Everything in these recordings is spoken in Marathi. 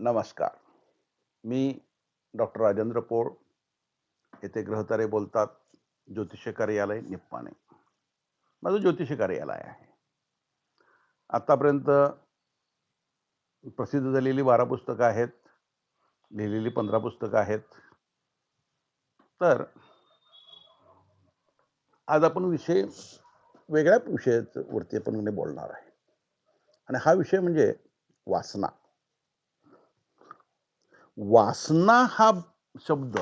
नमस्कार. मी डॉक्टर राजेंद्र पोळ. येथे ग्रहतारे बोलतात ज्योतिष कार्यालय निप्पाणे. माझं ज्योतिष कार्यालय आहे. आत्तापर्यंत प्रसिद्ध झालेली बारा पुस्तकं आहेत लिहिलेली पंधरा पुस्तकं आहेत. तर आज आपण विषय वेगळ्या विषयावरती आपण बोलणार आहे. आणि हा विषय म्हणजे वासना. वासना हा शब्द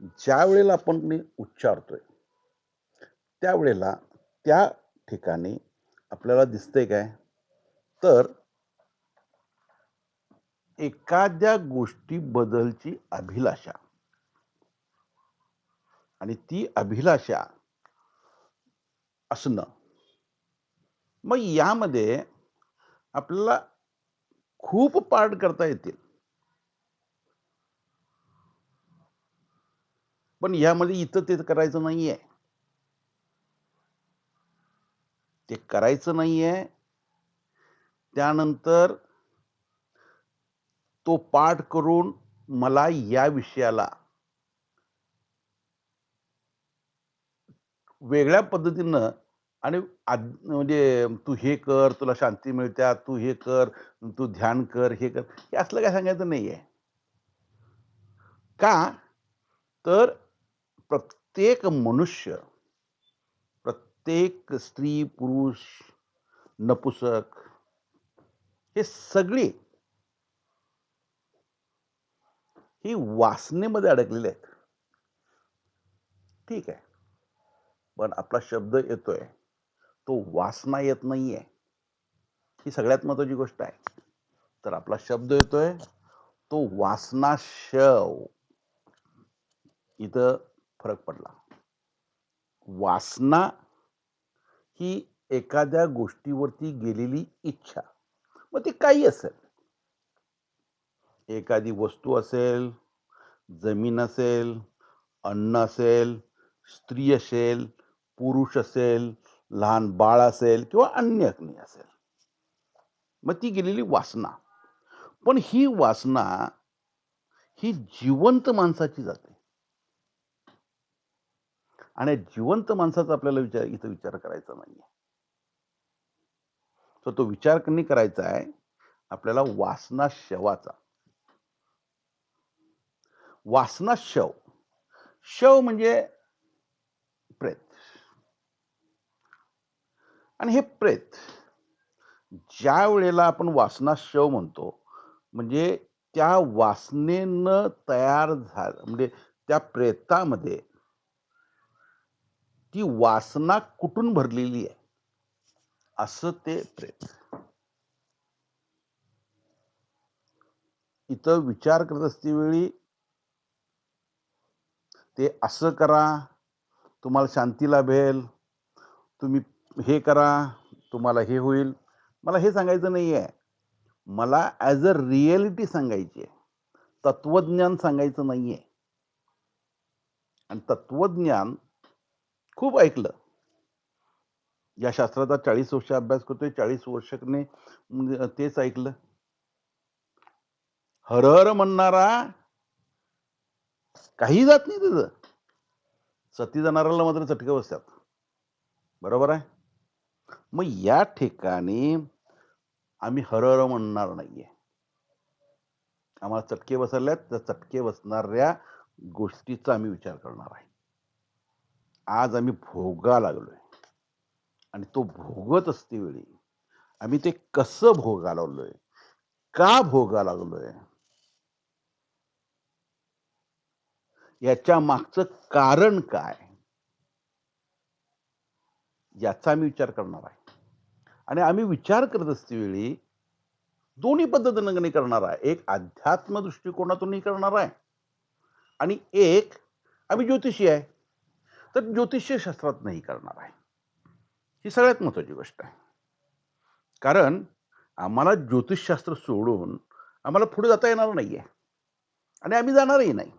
ज्या वेळेला आपण उच्चारतोय त्यावेळेला त्या ठिकाणी आपल्याला दिसतंय काय? तर एखाद्या गोष्टीबद्दलची अभिलाषा. आणि ती अभिलाषा असणं. मग यामध्ये आपल्याला खूप पार्ट करता येतील. पण यामध्ये इथं ते करायचं नाहीये. ते करायचं नाहीये. त्यानंतर तो पाठ करून मला या विषयाला वेगळ्या पद्धतीनं आणि म्हणजे तू हे कर तुला शांती मिळत्या तू हे कर तू ध्यान कर हे कर हे असलं काय सांगायचं नाहीये. का? तर प्रत्येक मनुष्य प्रत्येक स्त्री पुरुष नपुसक हे सगळे ही वासनेमध्ये अडकलेले आहेत. ठीक आहे. पण आपला शब्द येतोय. तो वासना येत नाहीये. ही सगळ्यात महत्वाची गोष्ट आहे. तर आपला शब्द येतोय तो वासना शव इथं फरक पडला. वासना ही एखाद्या गोष्टीवरती गेलेली इच्छा. मग ती काही असेल. एखादी वस्तू असेल जमीन असेल अन्न असेल स्त्री असेल पुरुष असेल लहान बाळ असेल किंवा अन्य अग्नी असेल. मग ती गेलेली वासना. पण ही वासना ही जिवंत माणसाची जाते. आणि जिवंत माणसाचा आपल्याला विचार इथं विचार करायचा नाहीये. तर तो विचार कमी करायचा आहे आपल्याला वासना शवाचा. वासना शव. शव म्हणजे प्रेत. आणि हे प्रेत ज्या वेळेला आपण वासना शव म्हणतो म्हणजे त्या वासनेनं तयार झालं म्हणजे त्या प्रेतामध्ये ती वासना कुठून भरलेली आहे? असं ते प्रेत. इथं विचार करत असते वेळी ते असं करा तुम्हाला शांती लाभेल तुम्ही हे करा तुम्हाला हे होईल. मला हे सांगायचं नाही आहे मला ॲज अ रिएलिटी सांगायची आहे तत्वज्ञान सांगायचं नाही आहे आणि तत्वज्ञान खूप ऐकलं. या शास्त्राचा चाळीस वर्ष अभ्यास करतोय. चाळीस वर्षकने म्हणजे तेच ऐकलं. हर हर म्हणणारा काही जात नाही तिथं सती जाणाऱ्याला मात्र चटके बसतात. बरोबर आहे? मग या ठिकाणी आम्ही हर हर म्हणणार नाहीये. आम्हाला चटके बसल्यात त्या चटके बसणाऱ्या गोष्टीचा आम्ही विचार करणार आहे. आज आम्ही भोगा लागलोय. आणि तो भोगत असते वेळी आम्ही ते कसं भोगा लागलोय का भोगा लागलोय? याच्या मागचं कारण काय? याचा आम्ही विचार करणार आहे. आणि आम्ही विचार करत असते वेळी दोन्ही पद्धतीनं करणार आहे. एक अध्यात्म दृष्टिकोनातूनही करणार आहे. आणि एक आम्ही ज्योतिषी आहे. तर ज्योतिष्य शास्त्रात नाही करणार आहे. ही सगळ्यात महत्वाची गोष्ट आहे. कारण आम्हाला ज्योतिषशास्त्र सोडून आम्हाला पुढे जाता येणार नाहीये. आणि आम्ही जाणारही नाही.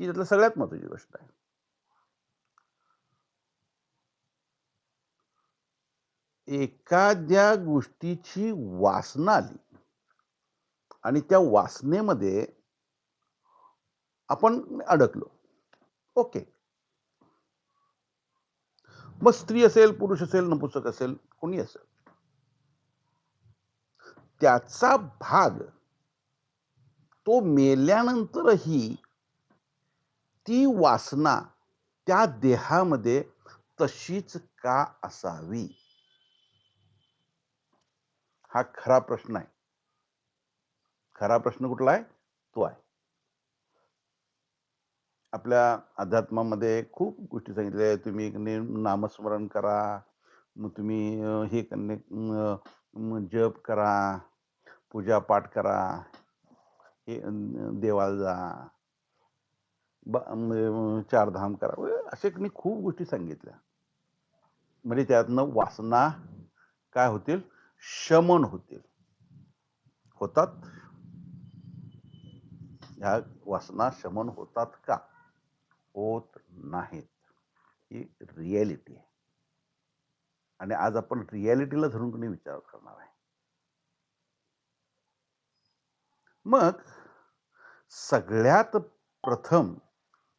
ही त्यातलं सगळ्यात महत्वाची गोष्ट आहे. एखाद्या गोष्टीची वासना आली आणि त्या वासनेमध्ये आपण अडकलो. ओके. मग स्त्री असेल पुरुष असेल नपुसक असेल कोणी असेल? त्याचा भाग तो मेल्यानंतरही ती वासना त्या देहामध्ये तशीच का असावी? हा खरा प्रश्न आहे. खरा प्रश्न कुठला आहे? तो आहे. आपल्या अध्यात्मामध्ये खूप गोष्टी सांगितल्या आहेत. तुम्ही ने- नामस्मरण करा. मग तुम्ही अं, हे करणे अं, जप करा. पूजा पाठ करा. हे अं, देवाला जा. ब- अं, चारधाम करा. वगैरे असे कणी खूप गोष्टी सांगितल्या. म्हणजे त्यातनं वासना काय होतील? शमन होतील. होतात? ह्या वासना शमन होतात का? होत नाहीत. ही रियालिटी आहे. आणि आज आपण रियालिटीला धरून कोणी विचार करणार आहे. मग सगळ्यात प्रथम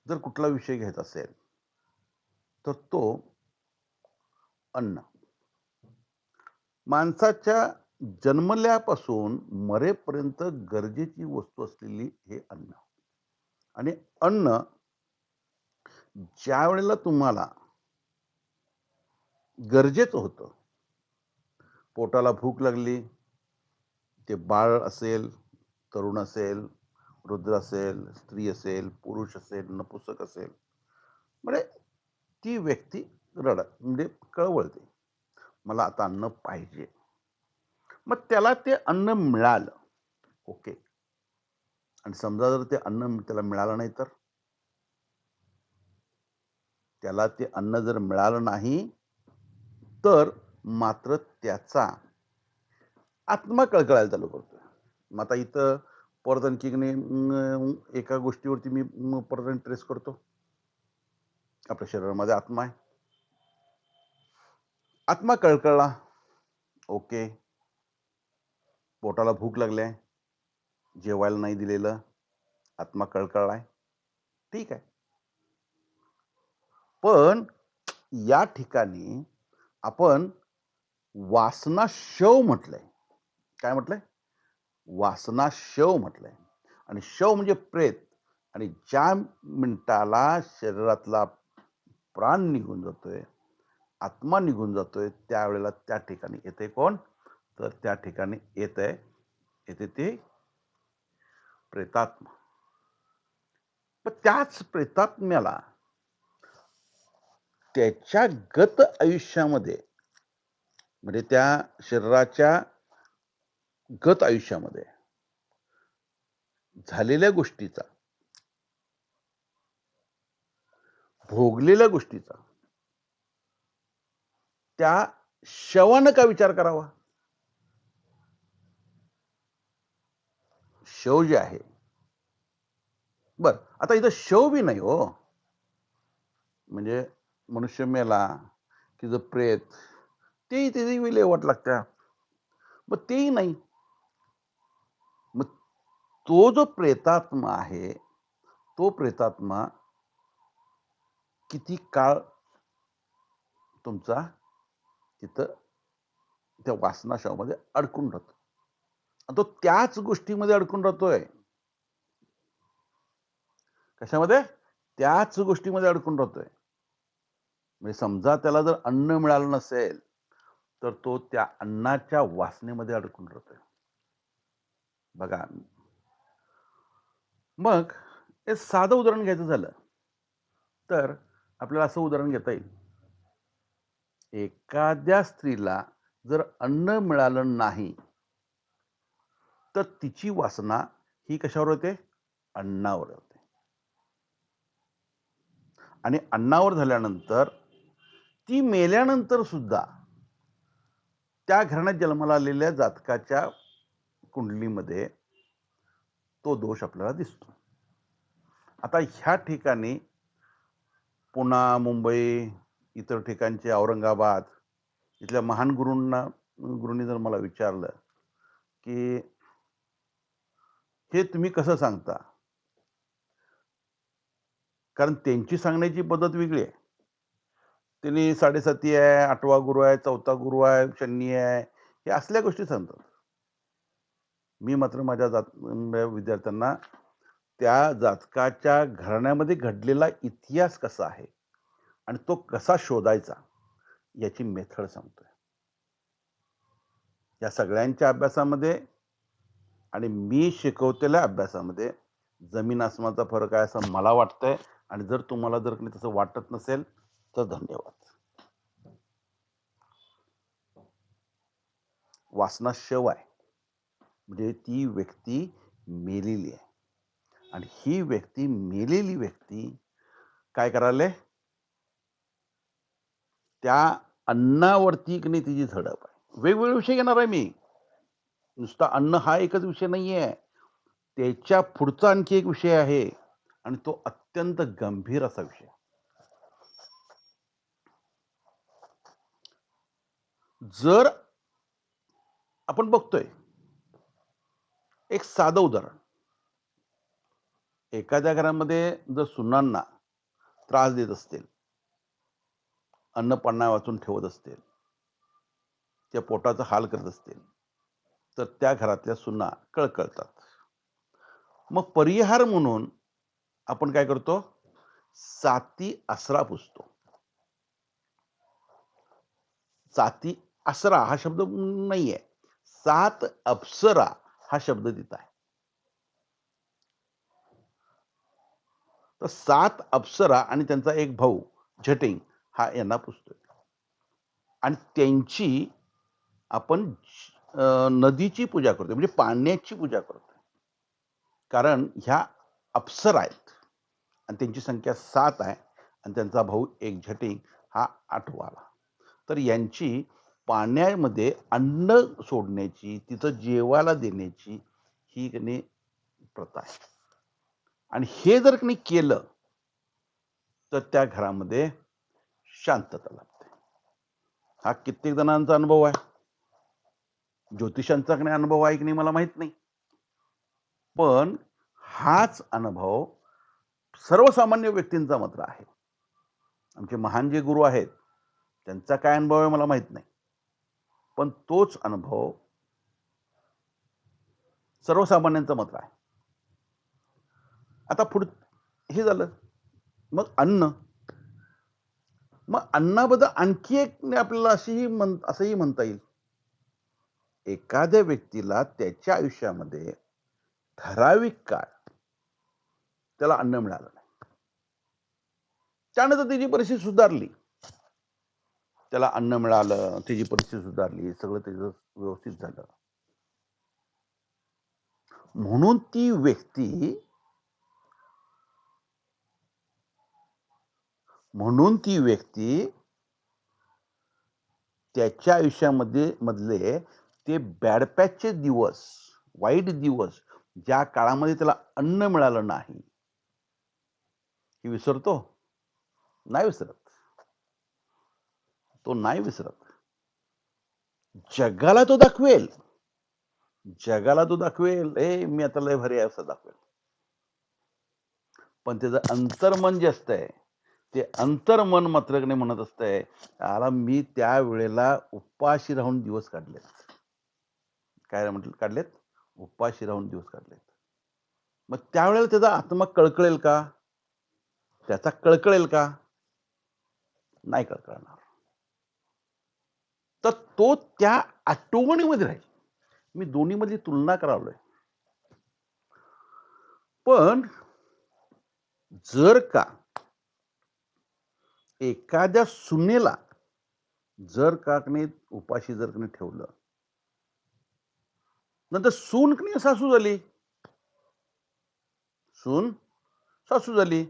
जर कुठला विषय घ्यायचा असेल तर तो अन्न. माणसाच्या जन्मल्यापासून मरेपर्यंत गरजेची वस्तू असलेली हे अन्न. आणि अन्न ज्या वेळेला तुम्हाला गरजेचं होतं पोटाला भूक लागली ते बाळ असेल तरुण असेल वृद्ध असेल स्त्री असेल पुरुष असेल नपुसक असेल म्हणजे ती व्यक्ती रडत म्हणजे कळवळते मला आता अन्न पाहिजे. मग त्याला ते अन्न मिळालं ओके. आणि समजा जर ते अन्न त्याला मिळालं नाही तर? त्याला ते अन्न जर मिळालं नाही तर मात्र त्याचा आत्मा कळकळायला चालू करतो मग आता इथं परत आणखी एका गोष्टीवरती मी परत ट्रेस करतो. आपल्या शरीरामध्ये आत्मा आहे. आत्मा कळकळला. ओके. पोटाला भूक लागली आहे. जेवायला नाही दिलेलं. आत्मा कळकळलाय ठीक आहे. पण या ठिकाणी आपण वासना शव म्हटलंय. काय म्हटलंय? वासना शव म्हटलंय. आणि शव म्हणजे प्रेत. आणि ज्या मिनिटाला शरीरातला प्राण निघून जातोय आत्मा निघून जातोय त्यावेळेला त्या ठिकाणी येते कोण? तर त्या ठिकाणी येत आहे येते ते प्रेतात्मा. पण त्याच प्रेतात्म्याला त्याच्या गत आयुष्यामध्ये म्हणजे त्या शरीराच्या गत आयुष्यामध्ये झालेल्या गोष्टीचा भोगलेल्या गोष्टीचा त्या शवानं का विचार करावा? शव जे आहे. बर आता इथं शव बी नाही हो. म्हणजे मनुष्य मेला की जो प्रेत तेही त्याची विल्हेवाट लागत्या. मग तेही नाही. मग तो जो प्रेतात्मा आहे तो प्रेतात्मा किती काळ तुमचा तिथं त्या वासनाशामध्ये अडकून राहतो? तो त्याच गोष्टीमध्ये अडकून राहतोय. कशामध्ये? त्याच गोष्टीमध्ये अडकून राहतोय. म्हणजे समजा त्याला जर अन्न मिळालं नसेल तर तो त्या अन्नाच्या वासनेमध्ये अडकून राहतोय. बघा. मग हे साधं उदाहरण घ्यायचं झालं तर आपल्याला असं उदाहरण घेता येईल. एखाद्या स्त्रीला जर अन्न मिळालं नाही तर तिची वासना ही कशावर होते? अन्नावर होते. आणि अन्नावर झाल्यानंतर ती मेल्यानंतर सुद्धा त्या घराण्यात जन्माला आलेल्या जातकाच्या कुंडलीमध्ये तो दोष आपल्याला दिसतो. आता ह्या ठिकाणी पुणा मुंबई इतर ठिकाणचे औरंगाबाद इथल्या महान गुरूंना गुरूंनी जर मला विचारलं की हे तुम्ही कसं सांगता? कारण त्यांची सांगण्याची पद्धत वेगळी आहे. त्यांनी साडेसाती आहे आठवा गुरु आहे चौथा गुरु आहे शनी आहे हे असल्या गोष्टी सांगतात. मी मात्र माझ्या जात म्हणजे विद्यार्थ्यांना त्या जातकाच्या घराण्यामध्ये घडलेला इतिहास कसा आहे आणि तो कसा शोधायचा याची मेथड सांगतोय. या सगळ्यांच्या अभ्यासामध्ये आणि मी शिकवलेल्या अभ्यासामध्ये जमीन आसमानाचा फरक आहे असं मला वाटतंय आणि जर तुम्हाला जर तसं वाटत नसेल तर धन्यवाद. वाचनाशिवाय म्हणजे ती व्यक्ती मेलेली आहे. आणि ही व्यक्ती मेलेली व्यक्ती काय करायला? त्या अन्नावरती की नाही तिची झडप आहे. वेगवेगळे विषय घेणार आहे मी. नुसता अन्न हा एकच विषय नाही आहे त्याच्या पुढचा आणखी एक विषय आहे. आणि तो अत्यंत गंभीर असा विषय जर आपण बघतोय एक साधं उदाहरण. एखाद्या घरामध्ये जर सुनांना त्रास देत असतील अन्न पन्ना वाचून ठेवत असतील त्या पोटाचा हाल करत असतील तर त्या घरातल्या सुना कळकळतात. मग परिहार म्हणून आपण काय करतो? साती आसरा पुसतो साती असरा हा शब्द नाहीये. सात अप्सरा हा शब्द तिथं आहे. तर सात अप्सरा आणि त्यांचा एक भाऊ झटिंग हा यांना पुसतोय. आणि त्यांची आपण नदीची पूजा करतोय म्हणजे पाण्याची पूजा करतोय. कारण ह्या अप्सरा आहेत. आणि त्यांची संख्या सात आहे. आणि त्यांचा भाऊ एक झटिंग हा आठवा आला तर यांची पाण्यामध्ये अन्न सोडण्याची तिथं जेवायला देण्याची ही कने प्रथा आहे. आणि हे जर की केलं तर त्या घरामध्ये शांतता लागते हा कित्येक जणांचा अनुभव आहे. ज्योतिषांचा की अनुभव आहे की नाही मला माहीत नाही. पण हाच अनुभव सर्वसामान्य व्यक्तींचा मात्र आहे. आमचे महान जे गुरु आहेत त्यांचा काय अनुभव आहे मला माहीत नाही. पण तोच अनुभव सर्वसामान्यांचा मात्र आहे आता पुढ हे झालं. मग अन्न. मग अन्नाबद्दल आणखी एक आपल्याला अशीही म्हण असंही म्हणता येईल. एखाद्या व्यक्तीला त्याच्या आयुष्यामध्ये ठराविक काळ त्याला अन्न मिळालं नाही. त्यानंतर त्याची परिस्थिती सुधारली. त्याला अन्न मिळालं त्याची परिस्थिती सुधारली सगळं त्याचं व्यवस्थित झालं. म्हणून ती व्यक्ती म्हणून ती व्यक्ती त्याच्या आयुष्यामध्ये मधले ते बॅडपॅचचे दिवस वाईट दिवस ज्या काळामध्ये त्याला अन्न मिळालं नाही हे विसरतो? नाही विसरत. तो नाही विसरत. जगाला तो दाखवेल. जगाला तो दाखवेल. ए मी आता लय भारी आहे असं दाखवेल. पण त्याचं अंतर्मन जे असतंय ते अंतर्मन मात्र नाही म्हणत असतंय आला मी त्या वेळेला उपाशी राहून दिवस काढलेत. काय म्हटलं? काढलेत? उपाशी राहून दिवस काढलेत. मग त्यावेळेला त्याचा आत्मा कळकळेल का? त्याचा कळकळेल का? नाही कळकळणार. तर तो त्या आठवणीमध्ये राहील. मी दोन्हीमध्ये तुलना करावलोय पण जर का एखाद्या सुनेला जर काकने उपाशी जर कने ठेवलं नंतर सून कने सासू झाली. सून सासू झाली.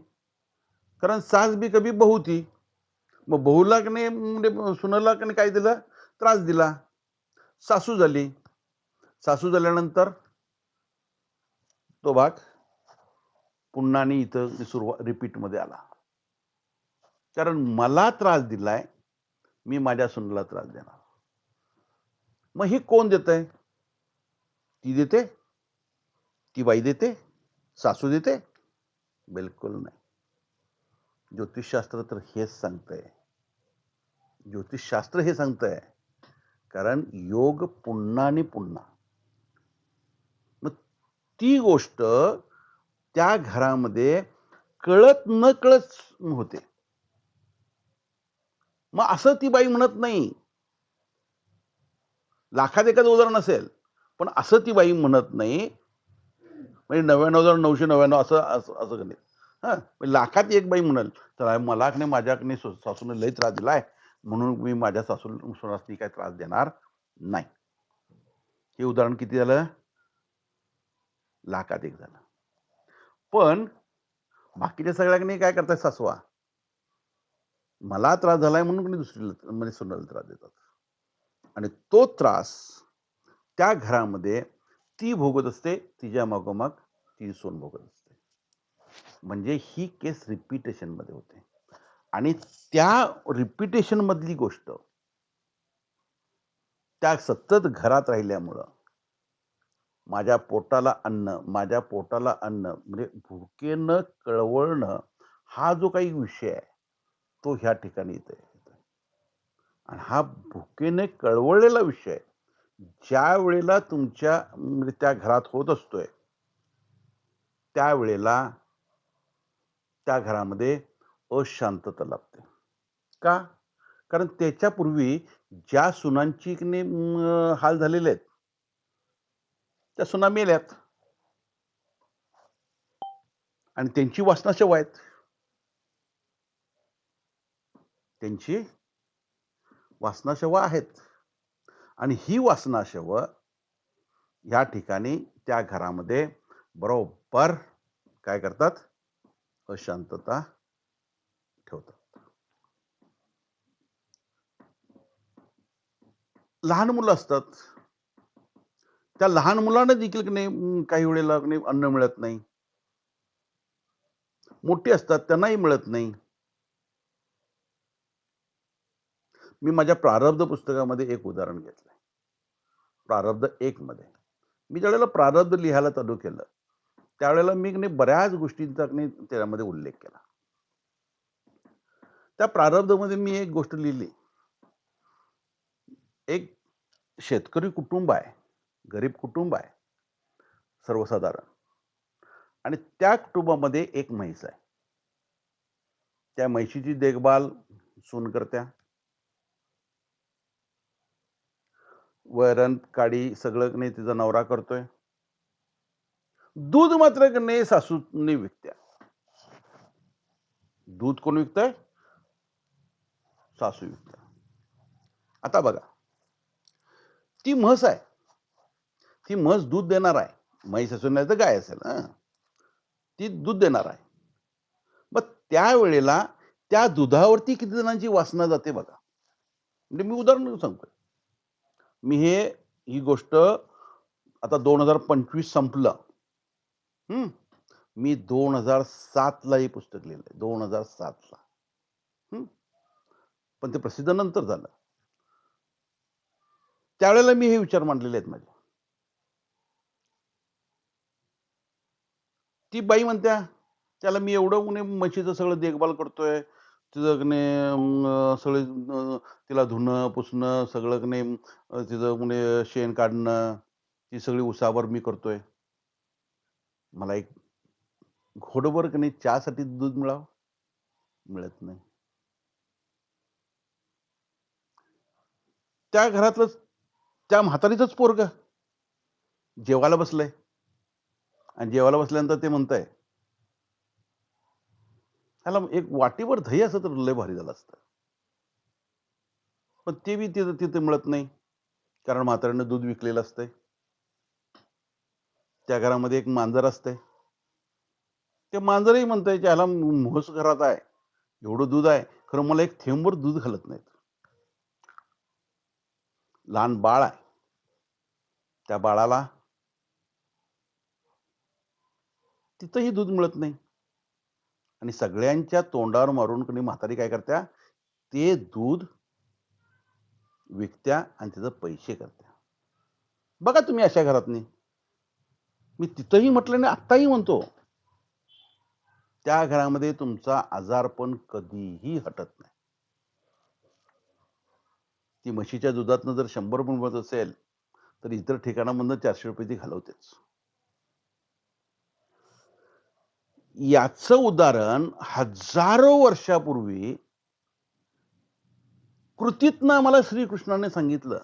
कारण सास बी कभी बहुती मग बहुला कने म्हणजे सुनेला कने काय दिलं? त्रास दिला. सासू झाली. सासू झाल्यानंतर तो भाग पुन्हा आणि इथं सुरुवात रिपीटमध्ये आला. कारण मला त्रास दिलाय मी माझ्या सुनला त्रास देणार. मग हे कोण देत आहे ती देते ती बाई देते सासू देते? बिलकुल नाही. ज्योतिषशास्त्र तर हेच सांगतंय. ज्योतिषशास्त्र हे सांगतंय. कारण योग पुन्हा आणि पुन्हा. मग ती गोष्ट त्या घरामध्ये कळत न कळत होते. मग असं ती बाई म्हणत नाही. लाखात एखादं उदाहरण असेल पण असं ती बाई म्हणत नाही. म्हणजे नव्याण्णव हजार नऊशे नव्याण्णव असं असं असं का नाही हा लाखात एक बाई म्हणाल तर मला माझ्याकडे सासूने लई त्रास दिलाय. म्हणून मी माझ्या सासू सुनासनी काय त्रास देणार नाही. हे उदाहरण किती झालं? लाखात एक झालं. पण बाकीच्या सगळ्यांनी काय करताय सासवा? मला त्रास झालाय म्हणून कोणी दुसरीला म्हणजे सुनाला त्रास देतात. आणि तो त्रास त्या घरामध्ये ती भोगत असते तिच्या मागोमाग ती सोन भोगत असते. म्हणजे ही केस रिपिटेशनमध्ये होते. आणि त्या रिपिटेशन मधली गोष्ट त्या सतत घरात राहिल्यामुळं माझ्या पोटाला अन्न माझ्या पोटाला अन्न म्हणजे भुकेनं कळवळणं हा जो काही विषय आहे तो ह्या ठिकाणी इथे आणि हा भुकेने कळवळलेला विषय ज्या वेळेला तुमच्या म्हणजे त्या घरात होत असतोय त्यावेळेला त्या घरामध्ये अशांतता लाभते. का? कारण त्याच्यापूर्वी ज्या सुनांची हाल झालेले आहेत त्या सुना मेल्यात आणि त्यांची वासना शेव आहेत. त्यांची वासनाशव आहेत. आणि ही वासनाशव या ठिकाणी त्या घरामध्ये बरोबर काय करतात? अशांतता ठेवतात. लहान मुलं असतात. त्या लहान मुलांना देखील की नाही काही वेळेला नाही अन्न मिळत नाही. मोठी असतात त्यांनाही मिळत नाही. मी माझ्या प्रारब्ध पुस्तकामध्ये एक उदाहरण घेतलंय. प्रारब्ध एक मध्ये. मी ज्यावेळेला प्रारब्ध लिहायला चालू केलं त्यावेळेला मी बऱ्याच गोष्टींचा त्यामध्ये उल्लेख केला. त्या प्रारब्धमध्ये मी एक गोष्ट लिहिली. एक शेतकरी कुटुंब आहे गरीब कुटुंब आहे सर्वसाधारण. आणि त्या कुटुंबामध्ये एक म्हैस आहे. त्या म्हैशीची देखभाल सून करत्या वरण काडी सगळं नाही तिचा नवरा करतोय. दूध मात्र नाही सासूने विकत्या. दूध कोण विकतय? सासूयुक्त आता बघा ती म्हस आहे. ती म्हस दूध देणार आहे. म्हैस असून नाही तर गाय असेल ती दूध देणार आहे. मग त्यावेळेला त्या दुधावरती किती जणांची वासना जाते बघा. म्हणजे मी उदाहरण सांगतोय. मी हे ही गोष्ट आता दोन हजार पंचवीस संपलं. हम्म मी दोन हजार सातला हे पुस्तक लिहिलंय. दोन हजार सातला. पण ते प्रसिद्ध नंतर झालं. त्यावेळेला मी हे विचार मांडलेले आहेत माझे. ती बाई म्हणत्या त्याला मी एवढं उन्हे म्हशीचं सगळं देखभाल करतोय. तिचं सगळे तिला धुणं पुसणं सगळं कने तिचं म्हणजे शेण काढणं ती सगळी उसावर मी करतोय. मला एक घोडभर की नाही चहासाठी दूध मिळावं? मिळत नाही. त्या घरातलं त्या म्हातारीच पोरग. जेवायला बसलंय. आणि जेवायला बसल्यानंतर ते म्हणताय ह्याला एक वाटीवर धैर्य असं तर लय भारी झालं असतं. पण ते बी तिथं तिथे मिळत नाही कारण म्हाताऱ्यानं दूध विकलेलं असतंय. त्या घरामध्ये एक मांजर असतंय. ते मांजरही म्हणतंय की ह्याला म्हस घरात आहे एवढं दूध आहे खरं मला एक थेंबभर दूध घालत नाहीत. लहान बाळ आहे. त्या बाळाला तिथंही दूध मिळत नाही. आणि सगळ्यांच्या तोंडावर मारून कोणी म्हातारी काय करत्या? ते दूध विकत्या आणि त्याचं पैसे करत्या. बघा तुम्ही अशा घरात नाही मी तिथंही म्हटलं नाही आत्ताही म्हणतो. त्या घरामध्ये तुमचा आजारपण कधीही हटत नाही. ती म्हशीच्या दुधातनं जर शंभर रुपये असेल तर इतर ठिकाणामधनं चारशे रुपये ती घालवतेच. याचं उदाहरण हजारो वर्षापूर्वी कृतीतनं आम्हाला श्रीकृष्णाने सांगितलं.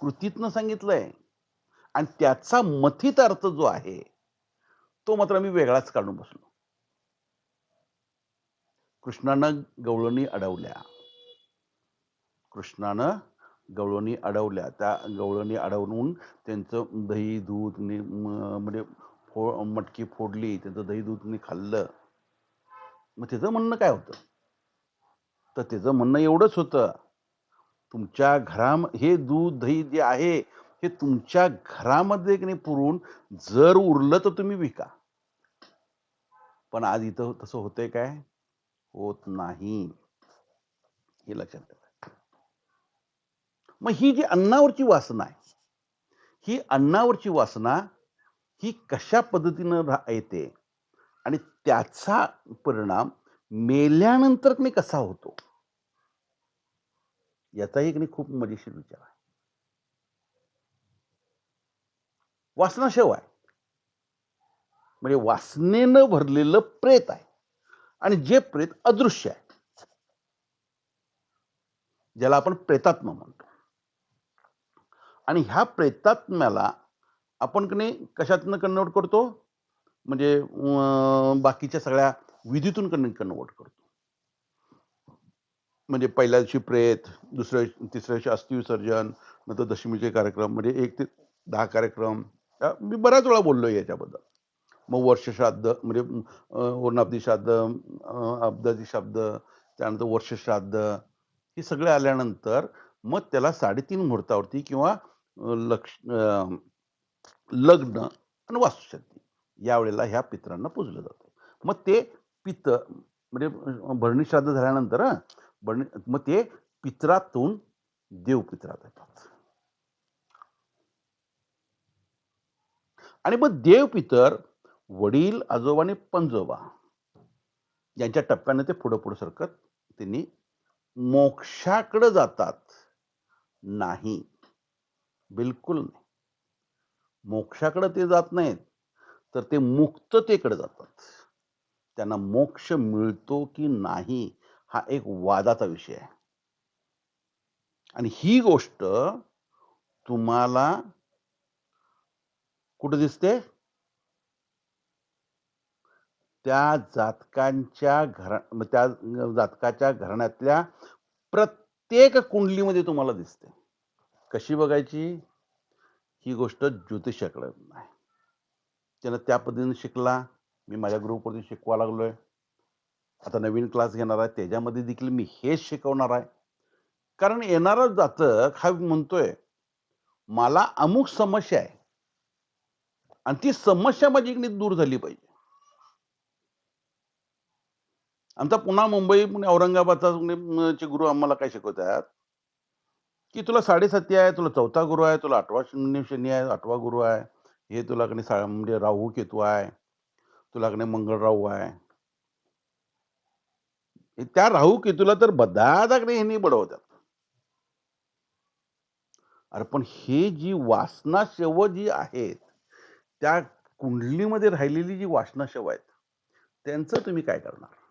कृतीतनं सांगितलंय. आणि त्याचा मथित अर्थ जो आहे तो मात्र आम्ही वेगळाच काढून बसलो. कृष्णानं गवळणी अडवल्या. कृष्णानं गवळणी अडवल्या. त्या गवळणी अडवून त्यांचं दही दूध म्हणजे फो मटकी फोडली. त्यांचं दही दूधने खाल्लं. मग त्याचं म्हणणं काय होतं? तर त्याचं म्हणणं एवढंच होतं तुमच्या घरा हे दूध दही जे आहे हे तुमच्या घरामध्ये की नाही पुरून जर उरलं तर तुम्ही विका. पण आज इथं तसं होतंय काय? होत नाही. हे लक्षात ठेवा. मग ही जी अन्नावरची वासना आहे ही अन्नावरची वासना ही कशा पद्धतीनं येते? आणि त्याचा परिणाम मेल्यानंतर मी कसा होतो? याचाही एक खूप मजेशीर विचार आहे. वासनाशव आहे. म्हणजे वासनेनं भरलेलं प्रेत आहे. आणि जे प्रेत अदृश्य आहे ज्याला आपण प्रेतात्मा म्हणतो. आणि ह्या प्रेतात्म्याला आपण की नाही कशातनं कन्वर्ट करतो? म्हणजे बाकीच्या सगळ्या विधीतून कन्वर्ट करतो. म्हणजे पहिल्या दिवशी प्रेत दुसऱ्या तिसऱ्या दिवशी अस्थि विसर्जन नंतर दशमीचे कार्यक्रम म्हणजे एक ते दहा कार्यक्रम. मी बऱ्याच वेळा बोललोय याच्याबद्दल. मग वर्ष श्राद्ध म्हणजे अं, वर्णाब्दी श्राद्ध अब्दादी श्राद्ध त्यानंतर वर्ष श्राद्ध हे सगळे आल्यानंतर मग त्याला साडेतीन मुहूर्तावरती किंवा लक्ष अं, लग्न आणि वास्तुशांती यावेळेला ह्या पितरांना पूजलं जातं. मग ते पित म्हणजे भरणी श्राद्ध झाल्यानंतर भरणी मग ते पित्रातून देवपित्रात येतात. आणि मग देवपितर वडील आजोबा आणि पंजोबा यांच्या टप्प्याने ते पुढं पुढं सरकत त्यांनी मोक्षाकडे जातात. नाही. बिलकुल नाही. मोक्षाकडे ते जात नाहीत तर ते मुक्ततेकडे जातात. त्यांना मोक्ष मिळतो की नाही हा एक वादाचा विषय आहे. आणि ही गोष्ट तुम्हाला कुठे दिसते? त्या जातकांच्या घरा त्या जातकाच्या घराण्यातल्या प्रत्येक कुंडलीमध्ये तुम्हाला दिसते. कशी बघायची? ही गोष्ट ज्योतिषाकडे नाही त्यानं त्या पद्धतीने शिकला. मी माझ्या ग्रुपवरती शिकवा लागलोय. आता नवीन क्लास घेणार आहे. त्याच्यामध्ये देखील मी हेच शिकवणार आहे. कारण येणारा जातक हा म्हणतोय मला अमुक समस्या आहे. आणि ती समस्या माझी इकडे दूर झाली पाहिजे. आमचा पुन्हा मुंबई पुणे औरंगाबादचा पुणे चे गुरु आम्हाला काय शिकवतात? की तुला साडेसाती आहे तुला चौथा गुरु आहे तुला आठवा शून्य शनी आहे आठवा गुरु आहे. हे तुला कडे सा म्हणजे राहू केतू आहे. तुला कडे मंगळ राहू आहे. त्या राहू केतूला तर बदादाकडे ह्यांनी बडवतात. अरे पण हे जी वासना शव जी आहेत त्या कुंडलीमध्ये राहिलेली जी वासना शव आहेत त्यांचं तुम्ही काय करणार?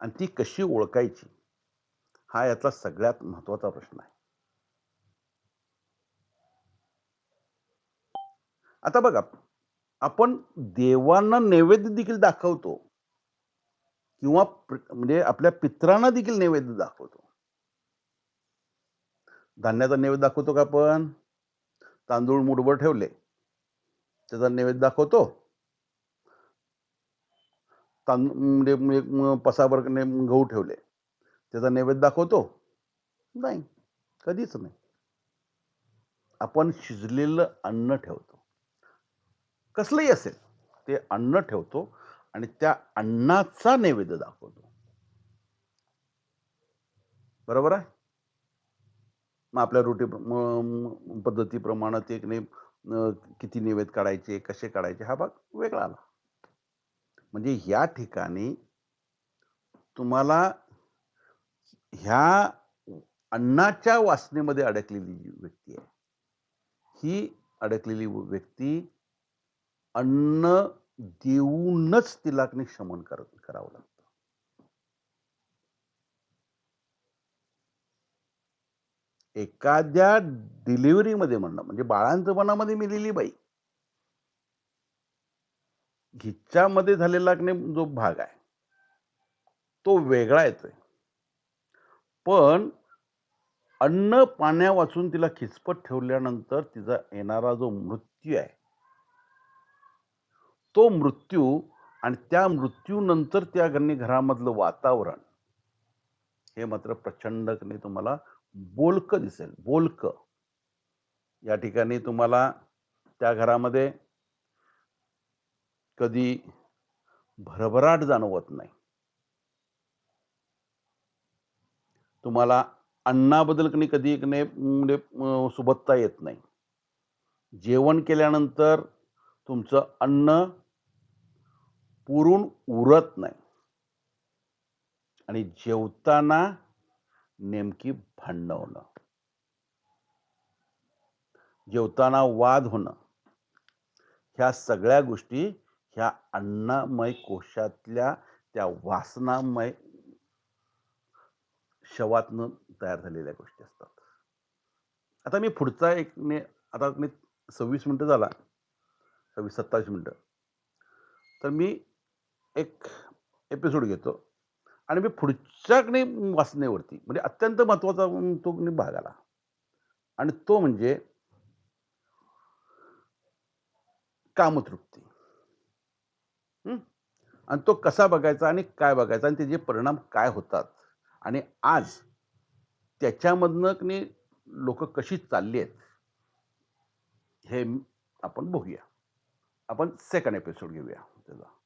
आणि ती कशी ओळखायची? हा यातला सगळ्यात महत्त्वाचा प्रश्न आहे. आता बघा आपण देवांना नैवेद्य देखील दाखवतो किंवा म्हणजे आपल्या पित्रांना देखील नैवेद्य दाखवतो. धान्याचा नैवेद्य दाखवतो का आपण? तांदूळ मुठभर ठेवले त्याचा नैवेद्य दाखवतो. तांदूळ म्हणजे म्हणजे पसाभर ने- गहू ठेवले. त्याचा नैवेद्य दाखवतो? नाही. कधीच नाही. आपण शिजलेलं अन्न ठेवतो. कसलंही असेल ते अन्न ठेवतो आणि त्या अन्नाचा नैवेद्य दाखवतो. बरोबर आहे? मग आपल्या रोटी पद्धतीप्रमाणे ते किती नैवेद्य काढायचे कसे काढायचे हा भाग वेगळा आला. म्हणजे या ठिकाणी तुम्हाला ह्या अन्नाच्या वासनेमध्ये अडकलेली जी व्यक्ती आहे ही अडकलेली व्यक्ती अन्न देऊनच तिला शमन कर करावं लागतं. एखाद्या डिलिव्हरीमध्ये म्हणणं म्हणजे बाळांतपणामध्ये मिलेली बाई हिच्यामध्ये झालेला नाही जो भाग आहे तो वेगळा येतोय. पण अन्न पाण्या वाचून तिला खिचपट ठेवल्यानंतर तिचा येणारा जो मृत्यू आहे तो मृत्यू आणि त्या मृत्यूनंतर त्या गणी घरामधलं वातावरण हे मात्र प्रचंड तुम्हाला बोलक दिसेल. बोलक. या ठिकाणी तुम्हाला त्या घरामध्ये कधी भरभराट जाणवत नाही. तुम्हाला अन्नाबद्दल कधी कधी की म्हणजे सुबत्ता येत नाही. जेवण केल्यानंतर तुमचं अन्न पुरून उरत नाही. आणि जेवताना नेमकी भांडणं होणं जेवताना वाद होणं. ह्या सगळ्या गोष्टी ह्या अन्नमय कोशातल्या त्या वासनामय शवातनं तयार झालेल्या गोष्टी असतात. आता मी पुढचा एक ने आता मी सव्वीस मिनटं झाला. सव्वीस सत्तावीस मिनटं. तर मी एक एपिसोड घेतो. आणि मी पुढच्या वाचनेवरती म्हणजे अत्यंत महत्त्वाचा तो भाग आला. आणि तो म्हणजे कामतृप्ती. आणि तो कसा बघायचा आणि काय बघायचा आणि त्याचे परिणाम काय होतात? आणि आज त्याच्यामधनं लोक कशी चालली आहेत हे आपण बघूया. आपण सेकंड एपिसोड घेऊया त्याचा.